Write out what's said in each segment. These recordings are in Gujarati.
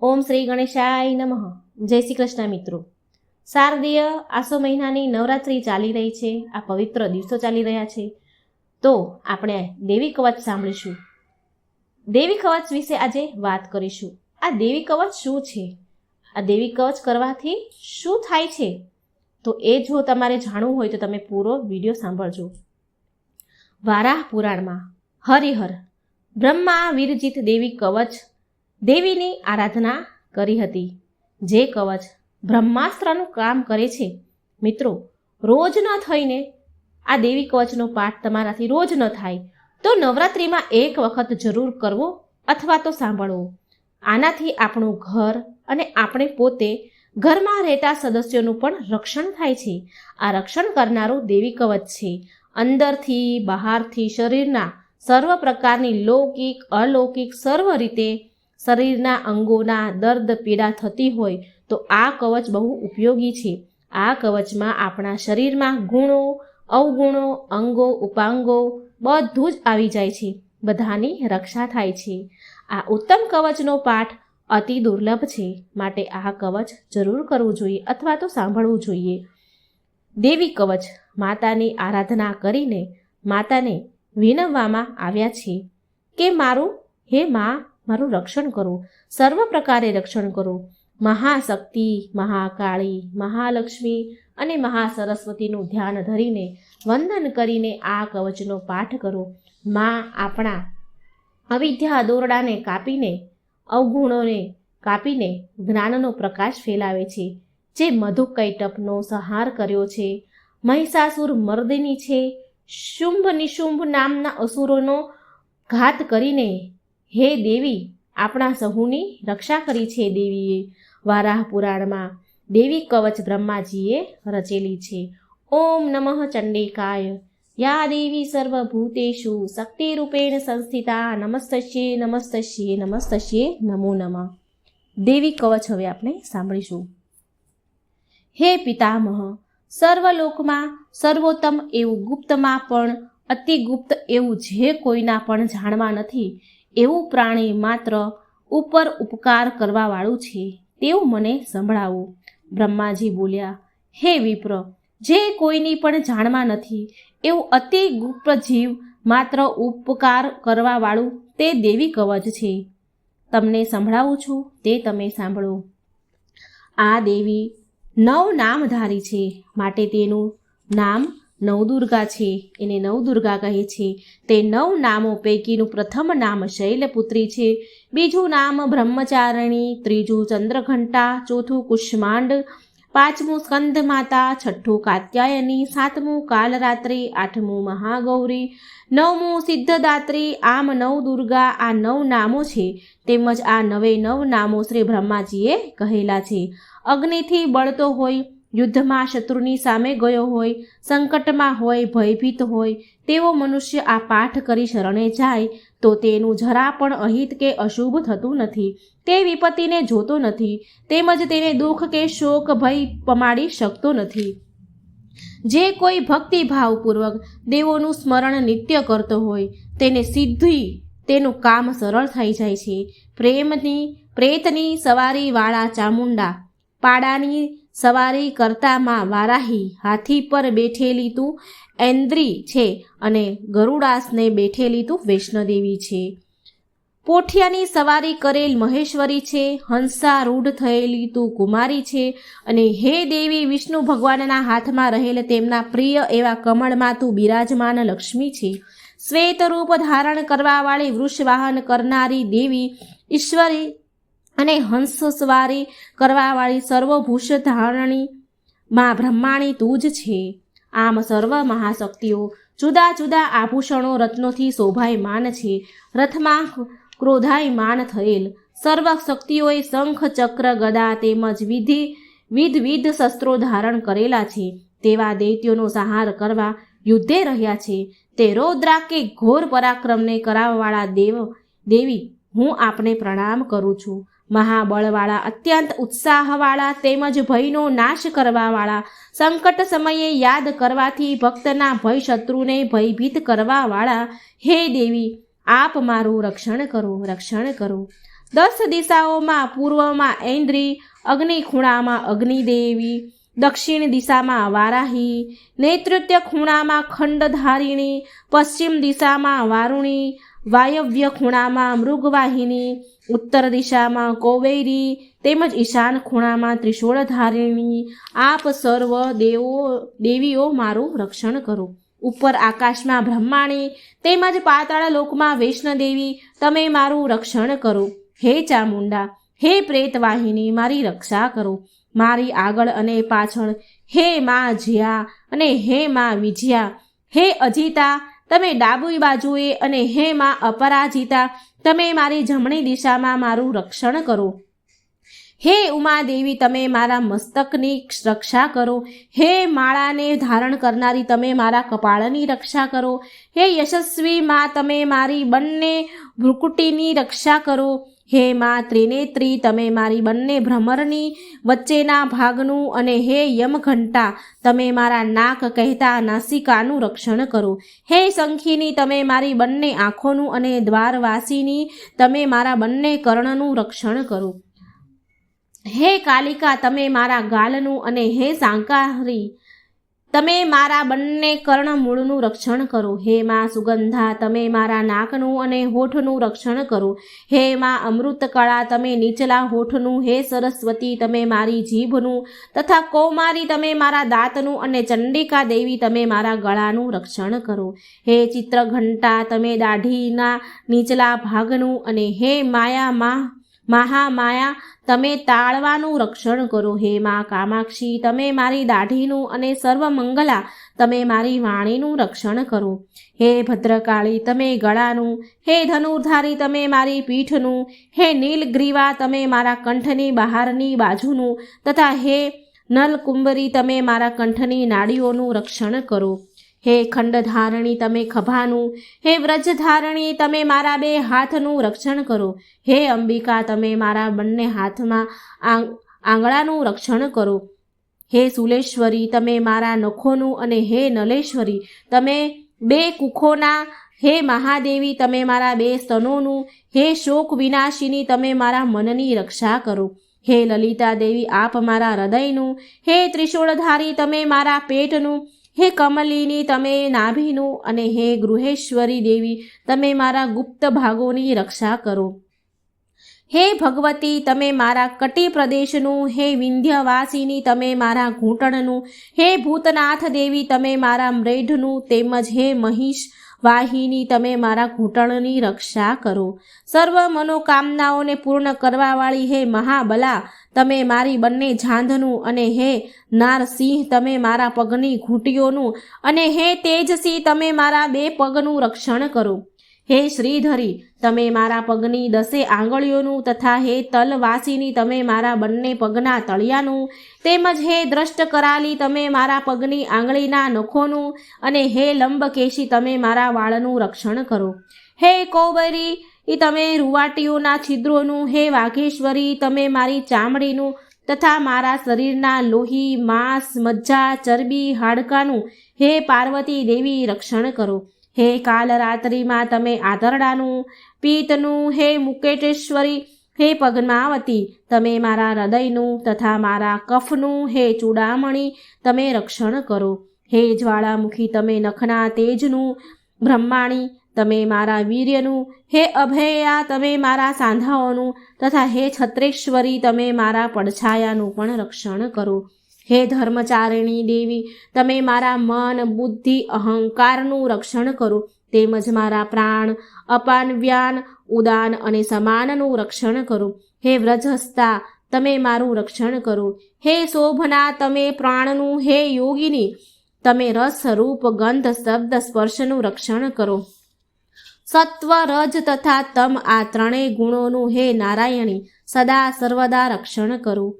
ઓમ શ્રી ગણેશાય નમઃ. જય શ્રી કૃષ્ણ મિત્રો. શારદીય આસો મહિનાની નવરાત્રિ ચાલી રહી છે. આ પવિત્ર દિવસો ચાલી રહ્યા છે. તો આપણે દેવી કવચ સાંભળીશું. દેવી કવચ વિશે આજે વાત કરીશું. આ દેવી કવચ શું છે? આ દેવી કવચ કરવાથી શું થાય છે? તો એ જો તમારે જાણવું હોય તો તમે પૂરો વીડિયો સાંભળજો. વારાહ પુરાણમાં હરિહર બ્રહ્મા વીરજીત દેવી કવચ દેવીની આરાધના કરી હતી. જે કવચ બ્રહ્માસ્ત્રનું કામ કરે છે. મિત્રો, રોજ ન થઈને આ દેવી કવચનો પાઠ તમારાથી રોજ ન થાય, તો નવરાત્રિમાં એક વખત જરૂર કરવો અથવા તો સાંભળવો. આનાથી આપણું ઘર અને આપણે પોતે ઘરમાં રહેતા સદસ્યોનું પણ રક્ષણ થાય છે. આ રક્ષણ કરનારું દેવી કવચ છે. અંદરથી બહારથી શરીરના સર્વ પ્રકારની લૌકિક, અલૌકિક સર્વ રીતે શરીરના અંગોના દર્દ પીડા થતી હોય તો આ કવચ બહુ ઉપયોગી છે. આ કવચમાં આપણા શરીરમાં ગુણો, અવગુણો, અંગો, ઉપાંગો બધું જ આવી જાય છે. બધાની રક્ષા થાય છે. આ ઉત્તમ કવચનો પાઠ અતિ દુર્લભ છે. માટે આ કવચ જરૂર કરવું જોઈએ અથવા તો સાંભળવું જોઈએ. દેવી કવચ માતાની આરાધના કરીને માતાને વિનવવામાં આવ્યા છે કે, મારું, હે માં મારું રક્ષણ કરો. સર્વ પ્રકારે રક્ષણ કરો. મહાશક્તિ, મહાકાળી, મહાલક્ષ્મી અને મહાસરસ્વતીનું ધ્યાન ધરીને વંદન કરીને આ કવચનો પાઠ કરો. માં આપણા અવિદ્યા દોરડાને કાપીને, અવગુણોને કાપીને જ્ઞાનનો પ્રકાશ ફેલાવે છે. જે મધુકૈટપનો સંહાર કર્યો છે. મહિષાસુર મર્દિની છે. શુંભ નિશુંભ નામના અસુરોનો ઘાત કરીને હે દેવી, આપણા સહુની રક્ષા કરી છે દેવીએ. વારાહ પુરાણમાં દેવી કવચ બ્રહ્માજીએ રચેલી છે. ઓમ નમઃ ચંડિકાય. યા દેવી સર્વભૂતેષુ, શક્તિરૂપેણ સંસ્થિતા નમસ્તશ્યે નમસ્તશ્યે નમસ્તશ્યે નમો નમઃ. દેવી કવચ હવે આપણે સાંભળીશું. હે પિતામહ, સર્વલોકમાં સર્વોત્તમ એવું ગુપ્તમાં પણ અતિ ગુપ્ત એવું જે કોઈના પણ જાણવા નથી એવું પ્રાણી માત્ર ઉપર ઉપકાર કરવાવાળું છે, તેવું મને સંભળાવો. બ્રહ્માજી બોલ્યા, હે વિપ્ર, જે કોઈની પણ જાણમાં નથી, એવું અતિ ગુપ્ત જીવ માત્ર ઉપકાર કરવાવાળું તે દેવી કવચ છે. તમને સંભળાવું છું, તે તમે સાંભળો. આ દેવી નવ નામધારી છે, માટે તેનું નામ નવદુર્ગા છે. એને નવદુર્ગા કહે છે. તે નવ નામો પૈકીનું પ્રથમ નામ શૈલપુત્રી છે. બીજું નામ બ્રહ્મચારિણી, ત્રીજું ચંદ્રઘંટા, ચોથું કુષ્માંડ, પાંચમું સ્કંદ માતા છઠ્ઠું કાત્યાયની, સાતમું કાલરાત્રિ, આઠમું મહાગૌરી, નવમું સિદ્ધદાત્રી. આમ નવ દુર્ગા આ નવ નામો છે. તેમજ આ નવે નવ નામો શ્રી બ્રહ્માજીએ કહેલા છે. અગ્નિથી બળતો હોય યુદ્ધમાં શત્રુની સામે ગયો હોય, સંકટમાં હોય, ભયભીત હોય, તેવો મનુષ્ય આ પાઠ કરી શરણે જાય, તો તેનું જરા પણ અહિત કે અશુભ થતું નથી. તે વિપત્તિને જોતો નથી, તેમજ તેને દુઃખ કે શોક, ભય પમાડી શકતો નથી. જે કોઈ ભક્તિભાવપૂર્વક દેવોનું સ્મરણ નિત્ય કરતો હોય, તેને સિદ્ધિ, તેનું કામ સરળ થઈ જાય છે. પ્રેમની, પ્રેતની સવારીવાળા ચામુંડા, પાડાની સવારી કરતામાં વારાહી હાથી પર બેઠેલી તું ઐન્દ્રી છે અને ગરુડાસને બેઠેલી તું વૈષ્ણોદેવી છે. પોઠિયાની સવારી કરેલ મહેશ્વરી છે હંસા રૂઢ થયેલી તું કુમારી છે અને હે દેવી વિષ્ણુ ભગવાનના હાથમાં રહેલ તેમના પ્રિય એવા કમળમાં તું બિરાજમાન લક્ષ્મી છે. શ્વેત રૂપ ધારણ કરવાવાળી વૃષવાહન કરનારી દેવી ઈશ્વરી અને હંસ સવારી કરવાવાળી સર્વભૂષ ધારણી માં બ્રહ્માણી તું જ છે. આમ સર્વ મહાશક્તિઓ જુદા જુદા આભૂષણો રત્નોથી શોભાયમાન છે. રથમાં ક્રોધાયમાન થયેલ. સર્વ શક્તિઓએ શંખ, ચક્ર, ગદા તેમજ વિધિ વિધ વિધ શસ્ત્રો ધારણ કરેલા છે. તેવા દૈત્યોનો સંહાર કરવા યુદ્ધે રહ્યા છે. તે રૌદ્રા કે ઘોર પરાક્રમને કરાવવાળા દેવ, દેવી, હું આપને પ્રણામ કરું છું. મહાબળવાળા, અત્યંત ઉત્સાહવાળા તેમજ ભયનો નાશ કરવાવાળા, સંકટ સમયે યાદ કરવાથી ભક્તના ભય શત્રુને ભયભીત કરવાવાળા, હે દેવી, આપ મારું રક્ષણ કરો રક્ષણ કરો. દસ દિશાઓમાં પૂર્વમાં ઐન્દ્રી અગ્નિ ખૂણામાં અગ્નિદેવી, દક્ષિણ દિશામાં વારાહી નૈઋત્ય ખૂણામાં ખંડધારિણી, પશ્ચિમ દિશામાં વારુણી વાયવ્ય ખૂણામાં મૃગવાહિની, ઉત્તર દિશામાં કોવેરી, તેમજ ઈશાન ખૂણામાં ત્રિશૂળધારિણી. આપ સર્વ દેવો, દેવીઓ મારું રક્ષણ કરો. ઉપર આકાશમાં બ્રહ્માણી, તેમજ પાતાળ લોકમાં વૈષ્ણદેવી, તમે મારું રક્ષણ કરો. હે ચામુંડા, હે પ્રેતવાહિની, મારી રક્ષા કરો. મારી આગળ અને પાછળ હે મા જિયા અને હે મા વિજયા. હે અજીતા તમે ડાબી બાજુએ અને હે માં અપરાજિતા, તમે મારી જમણી દિશામાં મારું રક્ષણ કરો. હે ઉમાદેવી, તમે મારા મસ્તકની રક્ષા કરો. હે માળાને ધારણ કરનારી, તમે મારા કપાળની રક્ષા કરો. હે યશસ્વી માં તમે મારી બંને ભ્રુકુટીની રક્ષા કરો. હે માં ત્રિનેત્રી, તમે મારી બંને ભ્રમરની વચ્ચેના ભાગનું અને હે યમઘંટા, તમે મારા નાક કહેતા નાસિકાનું રક્ષણ કરો. હે શંખીની, તમે મારી બંને આંખોનું અને દ્વારવાસીની, તમે મારા બંને કર્ણનું રક્ષણ કરો. હે કાલિકા, તમે મારા ગાલનું અને હે સાંકારી તમે મારા બંને કર્ણમૂળનું રક્ષણ કરો. હે માં સુગંધા, તમે મારા નાકનું અને હોઠનું રક્ષણ કરો. હે માં અમૃતકળા, તમે નીચલા હોઠનું. હે સરસ્વતી, તમે મારી જીભનું તથા કૌમારી, તમે મારા દાંતનું અને ચંડિકા દેવી, તમે મારા ગળાનું રક્ષણ કરો. હે ચિત્રઘંટા, તમે દાઢીના નીચલા ભાગનું અને હે માયા મા મહામાયા, તમે તાળવાનું રક્ષણ કરો હે મા કામાક્ષી, તમે મારી દાઢીનું અને સર્વમંગલા તમે મારી વાણીનું રક્ષણ કરો. હે ભદ્રકાળી, તમે ગળાનું, હે ધનુર્ધારી, તમે મારી પીઠનું, હે નીલગ્રીવા, તમે મારા કંઠની બહારની બાજુનું, તથા હે નલકુંભરી તમે મારા કંઠની નાડીઓનું રક્ષણ કરો. હે ખંડધારણી, તમે ખભાનું. હે વ્રજધારણી, તમે મારા બે હાથનું રક્ષણ કરો. હે અંબિકા, તમે મારા બંને હાથમાં આંગ આંગળાનું રક્ષણ કરો. હે સુલેશ્વરી, તમે મારા નખોનું અને હે નલેશ્વરી, તમે બે કુખોના. હે મહાદેવી, તમે મારા બે સ્તનોનું. હે શોક વિનાશીની, તમે મારા મનની રક્ષા કરો. હે લલિતા દેવી, આપ મારા હૃદયનું. હે ત્રિશૂળધારી, તમે મારા પેટનું. હે કમલિની, તમે નાભીનું અને હે ગૃહેશ્વરી દેવી, તમે મારા ગુપ્ત ભાગોની રક્ષા કરો. હે ભગવતી, તમે મારા કટી પ્રદેશનું, હે વિંધ્યવાસીની, તમે મારા ઘૂંટણનું, હે ભૂતનાથ દેવી, તમે મારા મ્રેઢનું તેમજ હે મહિષ વાહિની તમે મારા ઘૂંટણની રક્ષા કરો. સર્વ મનોકામનાઓને પૂર્ણ કરવાવાળી હે મહાબલા તમે મારી બંને જાંધનું અને હે નારસિંહ, તમે મારા પગની ઘૂંટીઓનું અને હે તેજસિંહ, તમે મારા બે પગનું રક્ષણ કરો. હે શ્રીધરી, તમે મારા પગની દસે આંગળીઓનું તથા હે તલવાસીની, તમે મારા બંને પગના તળિયાનું તેમજ હે દ્રષ્ટ કરાલી તમે મારા પગની આંગળીના નખોનું અને હે લંબકેશી, તમે મારા વાળનું રક્ષણ કરો. હે કૌબરી એ તમે રૂવાટીઓના છિદ્રોનું, હે વાઘેશ્વરી, તમે મારી ચામડીનું તથા મારા શરીરના લોહી, માંસ, મજ્જા, ચરબી, હાડકાનું, હે પાર્વતી દેવી, રક્ષણ કરો. હે કાલ રાત્રિમાં તમે આધરડાનું પિત્તનું હે મુકેટેશ્વરી, હે પગનાવતી તમે મારા હૃદયનું તથા મારા કફનું, હે ચૂડામણી, તમે રક્ષણ કરો. હે જ્વાળામુખી, તમે નખના તેજનું બ્રહ્માણી તમે મારા વીર્યનું, હે અભયા, તમે મારા સાંધાઓનું, તથા હે છત્રેશ્વરી, તમે મારા પડછાયાનું પણ રક્ષણ કરો. હે ધર્મચારિણી દેવી, તમે મારા મન, બુદ્ધિ, અહંકારનું રક્ષણ કરો. તેમજ મારા પ્રાણ, અપાન વ્યાન, ઉદાન અને સમાનનું રક્ષણ કરો. હે વ્રજહસ્તા તમે મારું રક્ષણ કરો. હે શોભના, તમે પ્રાણનું, હે યોગિની, તમે રસ સ્વરૂપ ગંધ, શબ્દ સ્પર્શનું રક્ષણ કરો. સત્વ રજ તથા તમ આ ત્રણેય ગુણોનું હે નારાયણી, સદા સર્વદા રક્ષણ કરો.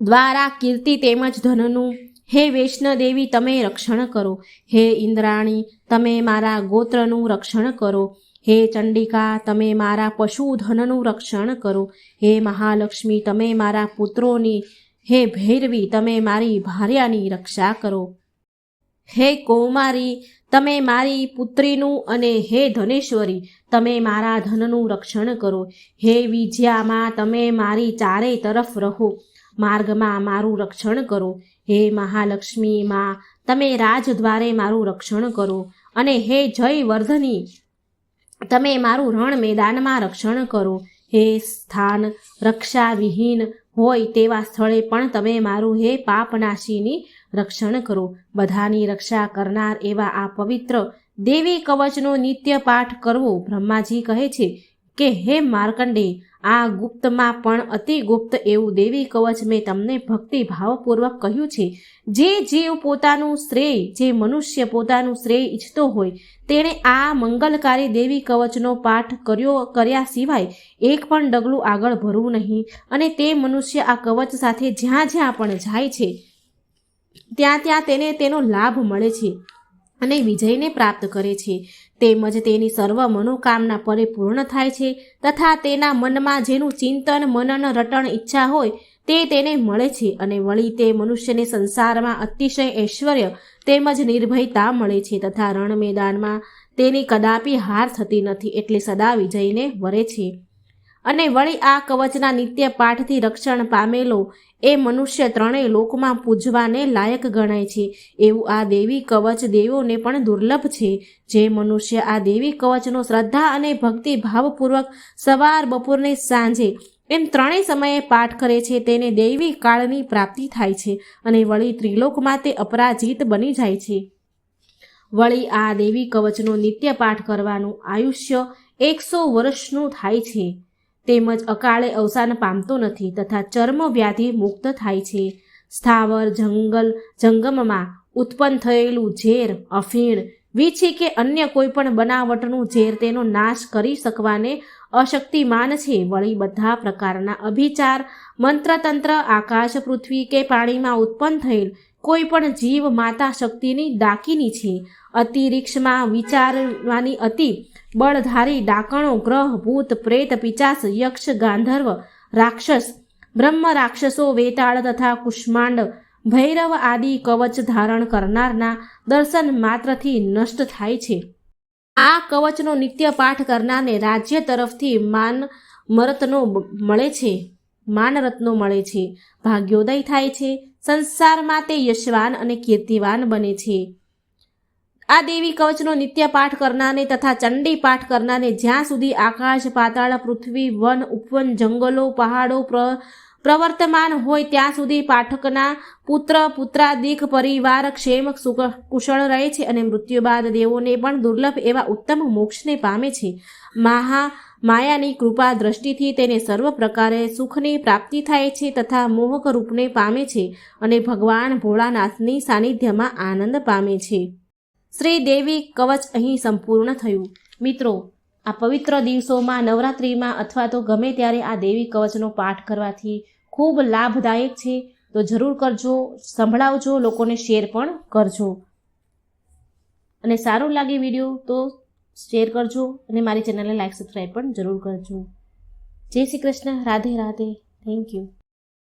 દ્વારા કીર્તિ તેમજ ધનનું, હે વૈષ્ણદેવી, તમે રક્ષણ કરો. હે ઇન્દ્રાણી, તમે મારા ગોત્રનું રક્ષણ કરો. હે ચંડિકા, તમે મારા પશુધનનું રક્ષણ કરો. હે મહાલક્ષ્મી, તમે મારા પુત્રોની, હે ભૈરવી, તમે મારી ભાર્યાની રક્ષા કરો. હે કૌમારી તમે મારી પુત્રીનું અને હે ધનેશ્વરી, તમે મારા ધનનું રક્ષણ કરો. હે વિજયામાં તમે મારી ચારે તરફ રહો. માર્ગમાં મારું રક્ષણ કરો. હે મહાલક્ષ્મી માં, તમે રાજદ્વારે મારું રક્ષણ કરો. અને હે જયવર્ધની, તમે મારું રણ મેદાનમાં રક્ષણ કરો. હે સ્થાન રક્ષા વિહીન હોય તેવા સ્થળે પણ તમે મારું હે પાપનાશીની રક્ષણ કરો. બધાની રક્ષા કરનાર એવા આ પવિત્ર દેવી કવચનો નિત્ય પાઠ કરવો બ્રહ્માજી કહે છે કે, હે માર્કંડે, આ ગુપ્તમાં પણ અતિ ગુપ્ત એવું દેવી કવચ મેં તમને ભક્તિ ભાવપૂર્વક કહ્યું છે. જે જીવ પોતાનું શ્રેય, જે મનુષ્ય પોતાનું શ્રેય ઈચ્છતો હોય, તેણે આ મંગલકારી દેવી કવચનો પાઠ કર્યો, કર્યા સિવાય એક પણ ડગલું આગળ ભરવું નહીં. અને તે મનુષ્ય આ કવચ સાથે જ્યાં જ્યાં પણ જાય છે. ત્યાં ત્યાં તેને તેનો લાભ મળે છે અને વિજયને પ્રાપ્ત કરે છે. તેમજ તેની સર્વ મનોકામના પરિપૂર્ણ થાય છે તથા તેના મનમાં જેનું ચિંતન, મનન, રટણ ઈચ્છા હોય તે તેને મળે છે અને વળી તે મનુષ્યને સંસારમાં અતિશય ઐશ્વર્ય તેમજ નિર્ભયતા મળે છે તથા રણ મેદાનમાં તેની કદાપી હાર થતી નથી એટલે સદા વિજયને વરે છે. અને વળી આ કવચના નિત્ય પાઠથી રક્ષણ પામેલો એ મનુષ્ય ત્રણેય લોકમાં પૂજવાને લાયક ગણાય છે. એવું આ દેવી કવચ દેવોને પણ દુર્લભ છે. જે મનુષ્ય આ દેવી કવચનો શ્રદ્ધા અને ભક્તિ ભાવપૂર્વક સવાર બપોરને સાંજે એમ ત્રણેય સમયે પાઠ કરે છે તેને દૈવી કાળની પ્રાપ્તિ થાય છે અને વળી ત્રિલોકમાં તે અપરાજિત બની જાય છે. વળી આ દેવી કવચનો નિત્ય પાઠ કરવાનું આયુષ્ય એકસો વર્ષનું થાય છે. તેમજ અકાળે અવસાન પામતો નથી તથા ચર્મ વ્યાધિ મુક્ત થાય છે. સ્થાવર, જંગલ, જંગમમાં ઉત્પન્ન થયેલું ઝેર, અફીણ, વીછી કે અન્ય કોઈ પણ બનાવટનું ઝેર તેનો નાશ કરી શકવાને અશક્તિમાન છે. વળી બધા પ્રકારના અભિચાર, મંત્રતંત્ર, આકાશ, પૃથ્વી કે પાણીમાં ઉત્પન્ન થયેલ કોઈ પણ જીવ માતા શક્તિની ડાકીની છે. અતિરિક્ષમાં વિચારવાની અતિ બળધારી ડાકણો, ગ્રહ, ભૂત, પ્રેત, પિચાસ, યક્ષ, ગાંધર્વ, રાક્ષસ, બ્રહ્મ રાક્ષસો, વેતાળ તથા કુષ્માંડ, ભૈરવ આદિ કવચ ધારણ કરનારના દર્શન માત્રથી નષ્ટ થાય છે. આ કવચનો નિત્ય પાઠ કરનારને રાજ્ય તરફથી માન મરતનો મળે છે. માનરત્નો મળે છે. ભાગ્યોદય થાય છે. સંસારમાં તે યશવાન અને કીર્તિવાન બને છે. આ દેવી કવચનો નિત્ય પાઠ કરનારને તથા ચંડી પાઠ કરનારને જ્યાં સુધી આકાશ, પાતાળ, પૃથ્વી, વન, ઉપવન, જંગલો, પહાડો પ્ર, પ્રવર્તમાન હોય ત્યાં સુધી પાઠકના પુત્ર, પુત્રાદિક, પરિવાર, ક્ષેમ કુશળ રહે છે અને મૃત્યુ બાદ દેવોને પણ દુર્લભ એવા ઉત્તમ મોક્ષને પામે છે. મહા માયાની કૃપા દ્રષ્ટિથી તેને સર્વ પ્રકારે સુખની પ્રાપ્તિ થાય છે તથા મોહક રૂપને પામે છે અને ભગવાન ભોળાનાથની સાનિધ્યમાં આનંદ પામે છે. શ્રી દેવી કવચ અહીં સંપૂર્ણ થયું. મિત્રો, આ પવિત્ર દિવસોમાં નવરાત્રિમાં અથવા તો ગમે ત્યારે આ દેવી કવચનો પાઠ કરવાથી ખૂબ લાભદાયક છે. તો જરૂર કરજો, સંભળાવજો, લોકોને શેર પણ કરજો. અને સારું લાગે વીડિયો તો શેર કરજો અને મારી ચેનલને લાઈક, સબસ્ક્રાઈબ પણ જરૂર કરજો. જય શ્રી કૃષ્ણ. રાધે રાધે. Thank you